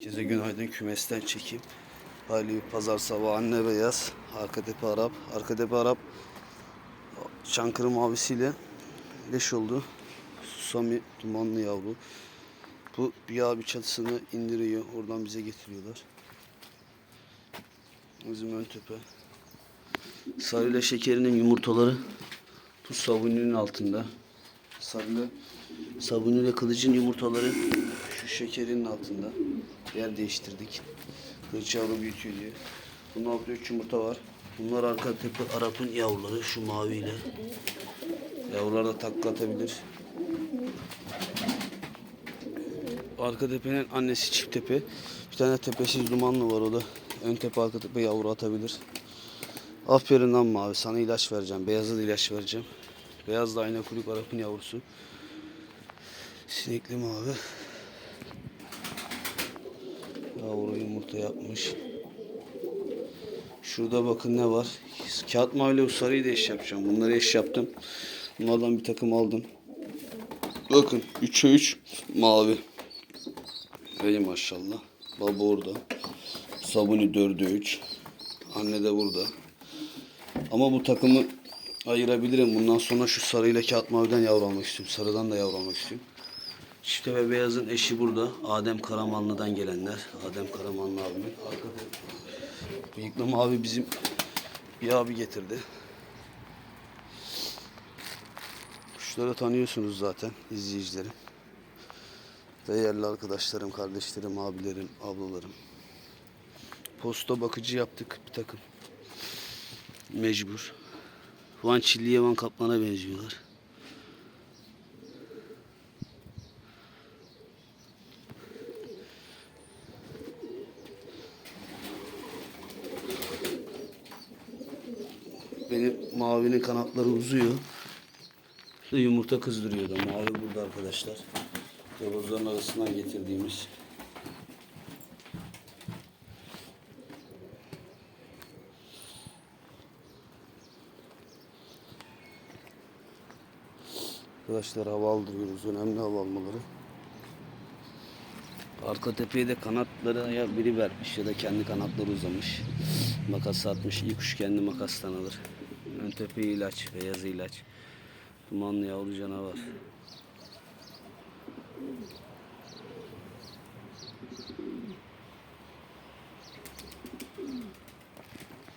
Herkese günaydın kümesten çekeyim. Hali pazar sabahı anne beyaz. Arka tepe Arap. Arka tepe Arap Çankırı mavisiyle leş oldu. Susami dumanlı yavru. Bu bir abi çatısını indiriyor. Oradan bize getiriyorlar. Bizim ön tepe. Sarıyla şekerinin yumurtaları bu sabunun altında. Sarıyla sabunuyla kılıcın yumurtaları şu şekerin altında. Yer değiştirdik. Kılıç yavru büyütüyor diye. Bunun altında üç yumurta var. Bunlar arka tepe Arap'ın yavruları şu maviyle. Yavrular da takla atabilir. Arka tepenin annesi çift tepe. Bir tane tepesiz dumanlı var o da. Ön tepe arka tepe yavru atabilir. Aferin lan mavi sana ilaç vereceğim. Beyaza da ilaç vereceğim. Beyaz da ayna kuyruk Arap'ın yavrusu. Sinekli mavi. Yavru yumurta yapmış. Şurada bakın ne var. Kağıt bu sarıyı da eş yapacağım. Bunları eş yaptım. Bunlardan bir takım aldım. Bakın 3'e 3 mavi. Öyle maşallah. Baba orada. Sabuni 4'e 3. Anne de burada. Ama bu takımı ayırabilirim. Bundan sonra şu sarıyla kağıt maviden yavru almak istiyorum. Sarıdan da yavru almak istiyorum. Çifte ve beyazın eşi burada. Adem Karamanlı'dan gelenler. Adem Karamanlı abimin. Arkada bıyıklı mavi bizim bir abi getirdi. Kuşları tanıyorsunuz zaten izleyicilerim. Değerli arkadaşlarım, kardeşlerim, abilerim, ablalarım. Posta bakıcı yaptık bir takım. Mecbur. Van Çilliye Van Kaplan'a benziyorlar. Benim mavinin kanatları uzuyor. İşte yumurta kızdırıyor da. Mavi burada arkadaşlar. Yavuzların arasından getirdiğimiz. Arkadaşlar hava aldırıyoruz. Önemli hava almaları. Arka tepeye de kanatları ya biri vermiş ya da kendi kanatları uzamış. Makas atmış. İyi kuş kendi makastan alır. Ön tepe ilaç, beyaz ilaç. Dumanlı yavru canavar.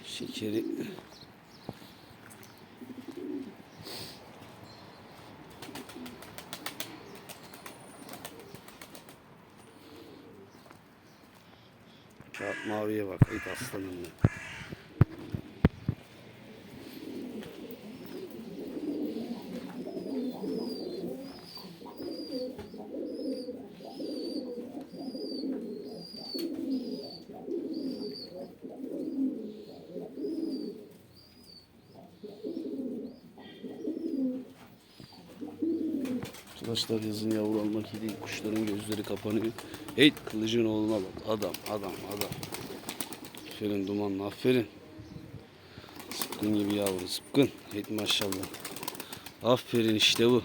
Şekeri maviye bak. Ayıp aslanım Arkadaşlar yazın yavru almak iyi değil. Kuşların gözleri kapanıyor. Hey kılıcın oğluna bak. Adam, adam, adam. Aferin dumanlı, aferin. Sıpkın gibi yavru, sıpkın. Hey maşallah. Aferin işte bu.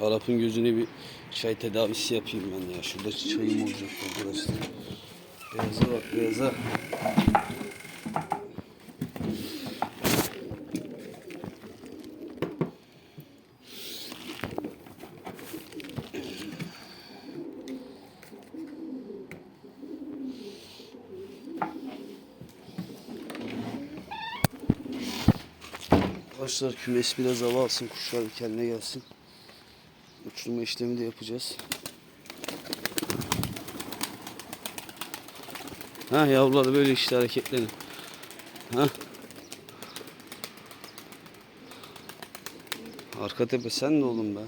Arap'ın gözüne bir çay tedavisi yapayım ben ya. Şurada çayım olacak arkadaşlar. Beyaza bak, beyaza. Arkadaşlar kümes biraz hava alsın, kuşlar kendine gelsin. Uçurma işlemi de yapacağız. Ha yavrular böyle işte hareketlenin. Ha. Arka tepe sen de oğlum be.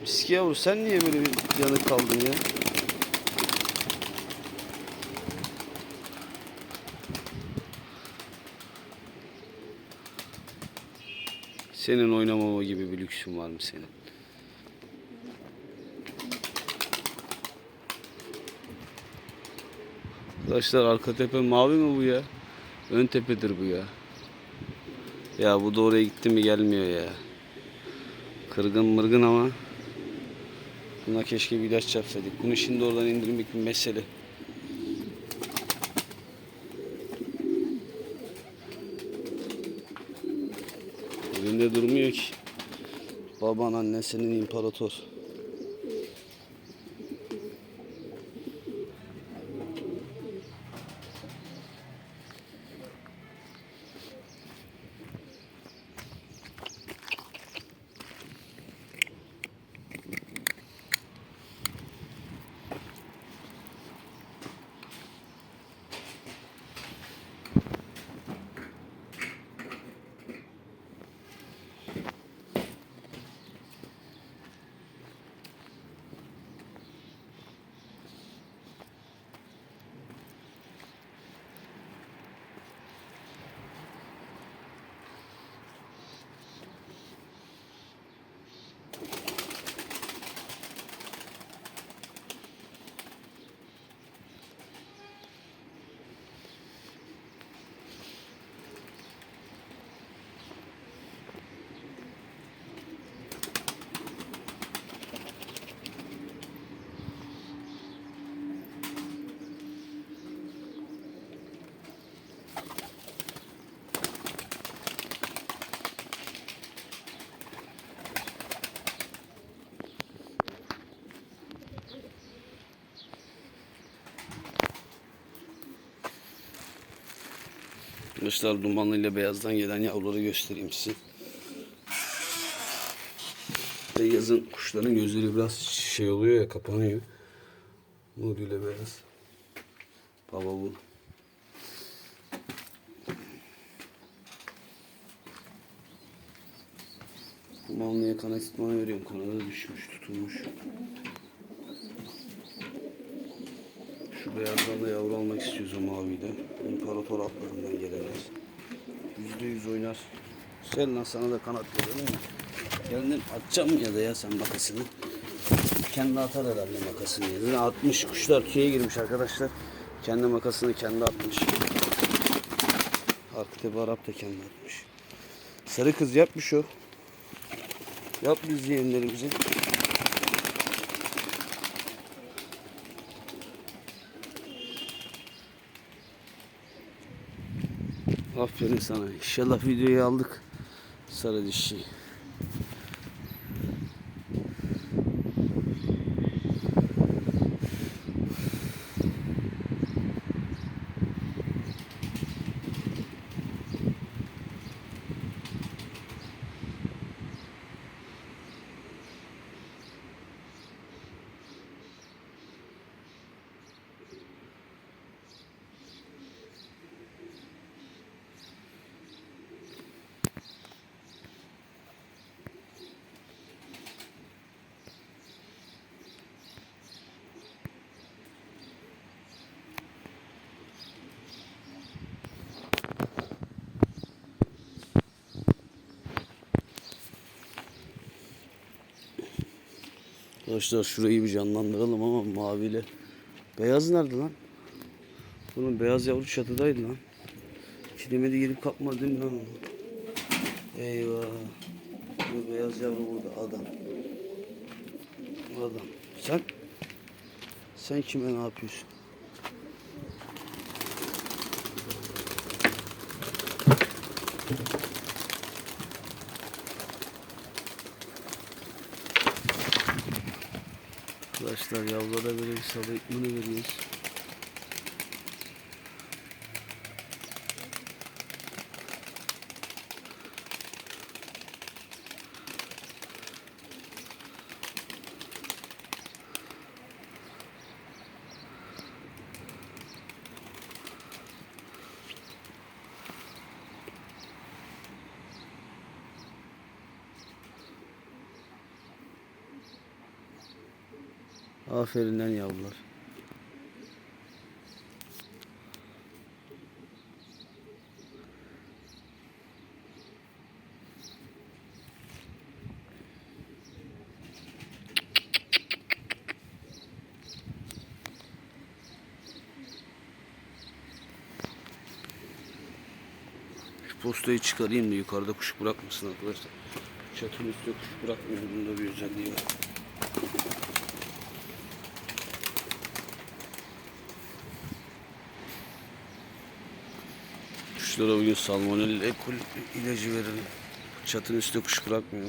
Miski yavru sen niye böyle bir yanık kaldın ya? Senin oynamama gibi bir lüksün var mı senin? Arkadaşlar arka tepe mavi mi bu ya? Ön tepedir bu ya. Ya bu da oraya gitti mi gelmiyor ya. Kırgın mırgın ama buna keşke bir ilaç yapsaydık. Bunu şimdi oradan indirmek bir mesele. Elinde durmuyor ki. Baban annesinin imparator. Arkadaşlar dumanlı beyazdan gelen yavruları göstereyim size. Beyazın kuşların gözleri biraz şey oluyor ya kapanıyor. Nuri ile beyaz. Baba bu. Malmıya kanat itmanı veriyorum. Kanada düşmüş, tutulmuş. Şu beyazdan da yavru almak istiyoruz o maviyle. İmparator atlarından gelenler. Yüzde yüz oynar. Sen lan sana da kanat verelim mi? Kendin atacağım ya da ya sen makasını. Kendi atar herhalde makasını. Yine 60 kuşlar tüye girmiş arkadaşlar. Kendi makasını kendi atmış. Arkada Arap da kendi atmış. Sarı kız yapmış o. Yap biz Aferin sana. İnşallah videoyu aldık. Sarı dişi. Arkadaşlar şurayı bir canlandıralım ama maviyle. Beyaz nerede lan? Bunun beyaz yavru çatıdaydı lan. Kilimedi gelip kapmadı değil mi lan? Eyvah. Bu beyaz yavru burada adam. Adam. Sen? Sen kime ne yapıyorsun? Arkadaşlar yavrulara böyle bir salı ikmini veriyoruz. Aferin lan yavrular. Şu postayı çıkarayım da yukarıda kuş bırakmasın arkadaşlar. Çatının üstüne kuş bırakmıyor. Bunda bir özelliği var. Kuşlara bugün salmonella ekol ilacı verelim. Çatının üstüne kuş bırakmıyor.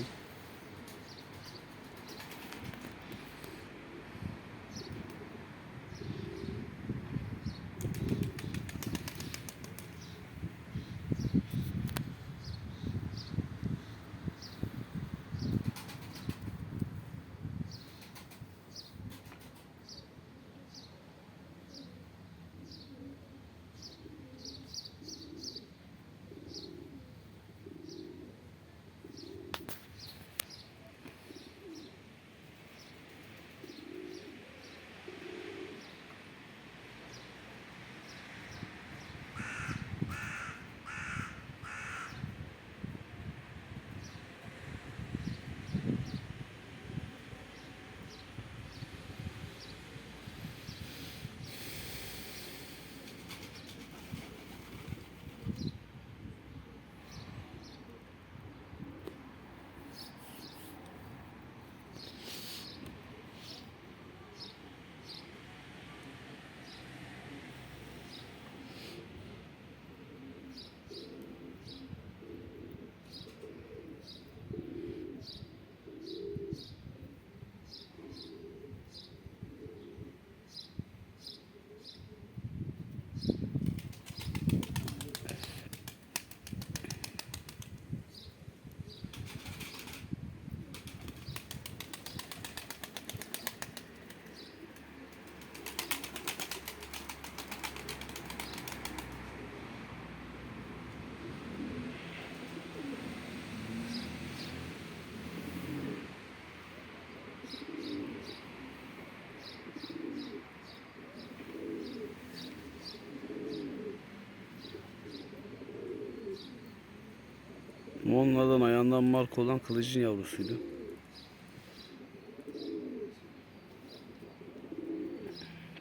Onlardan ayağından marka olan kılıcın yavrusuydu.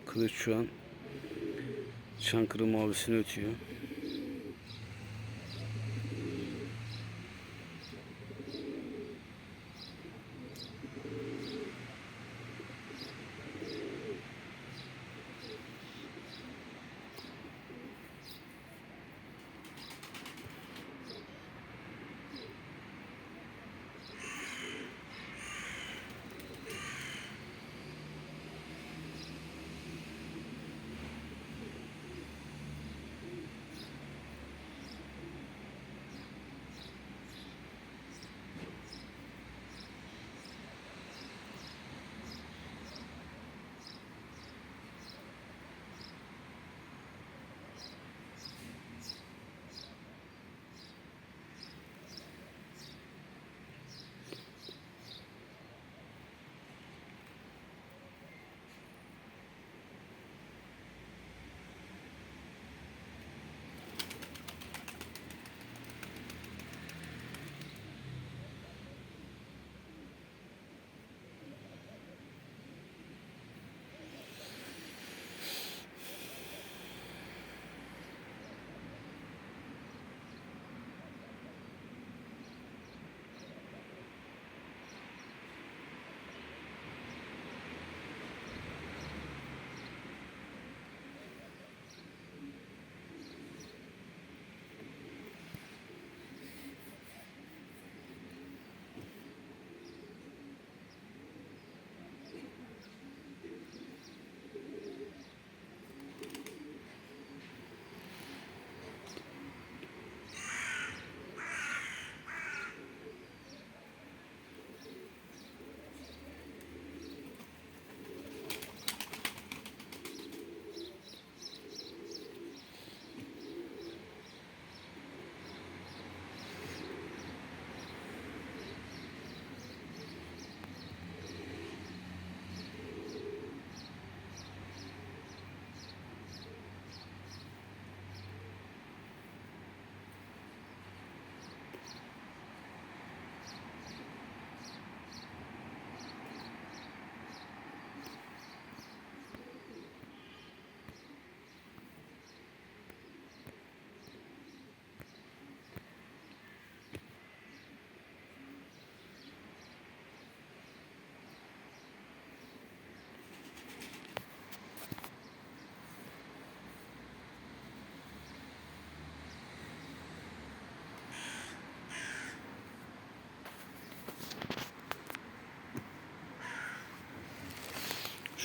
Kılıç şu an Çankırı mavisini ötüyor.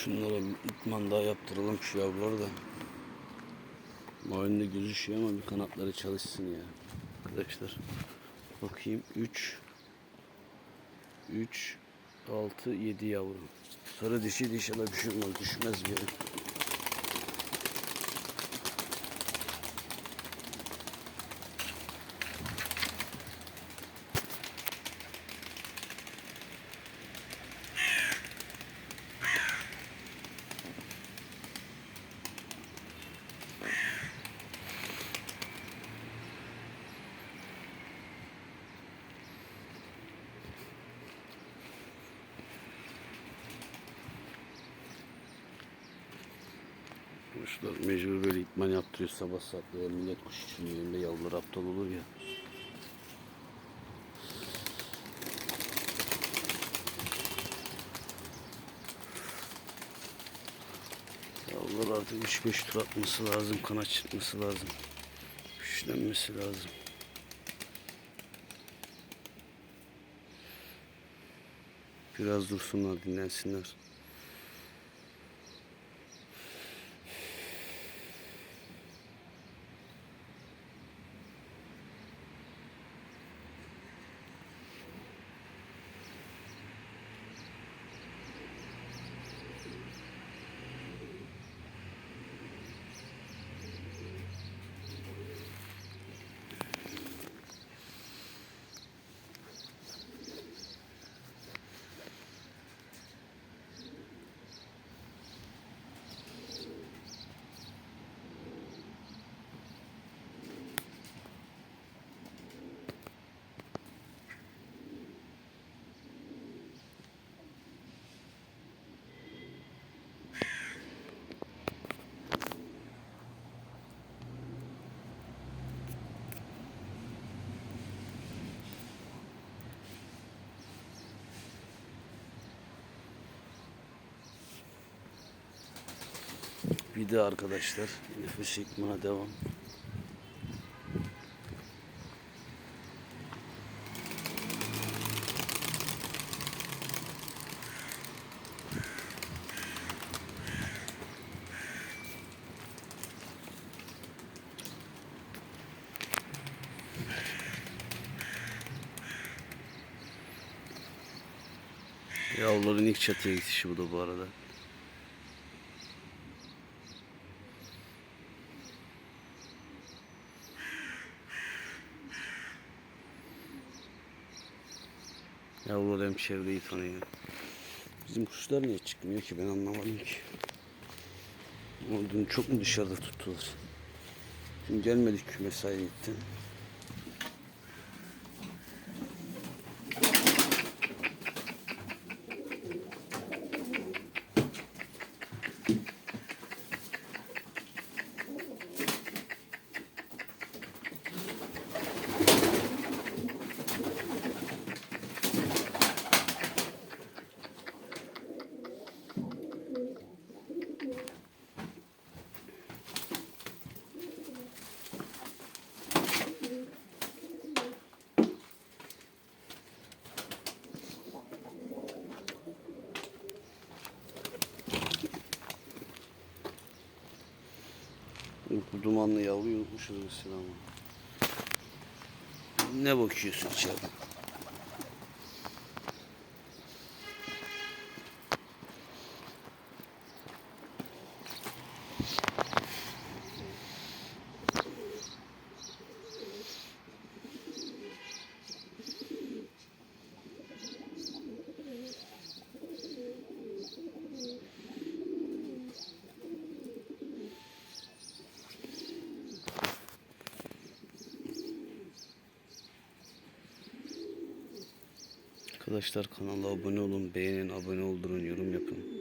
Şunlara bir itman daha yaptıralım şu yavruları da. Mavinde gözüşüyor ama bir kanatları çalışsın ya. Arkadaşlar. Bakayım 3 3 6 7 yavru. Sarı dişi inşallah bir şey olmaz. Düşmez geri. Kuşlar mecbur böyle itman yaptırıyor sabah saatleri. Millet kuş uçuruyor. Hem de yavrular aptal olur ya. Yavrular artık 3-5 tur atması lazım. Kanat çıkması lazım. Güçlenmesi lazım. Biraz dursunlar, dinlensinler. Bir de arkadaşlar nefes çekmeye devam. Yavruların ilk çatıya gidişi bu da bu arada. Yavrular hem çevreyi tanıyor. Bizim kuşlar niye çıkmıyor ki ben anlamadım ki. Dün çok mu dışarıda tuttular? Dün gelmedik kümesaya gittim. Bu dumanlı yavruyu unutmuşuz mesela. Ne bakıyorsun içeride? Arkadaşlar kanala abone olun, beğenin, abone oldurun, yorum yapın.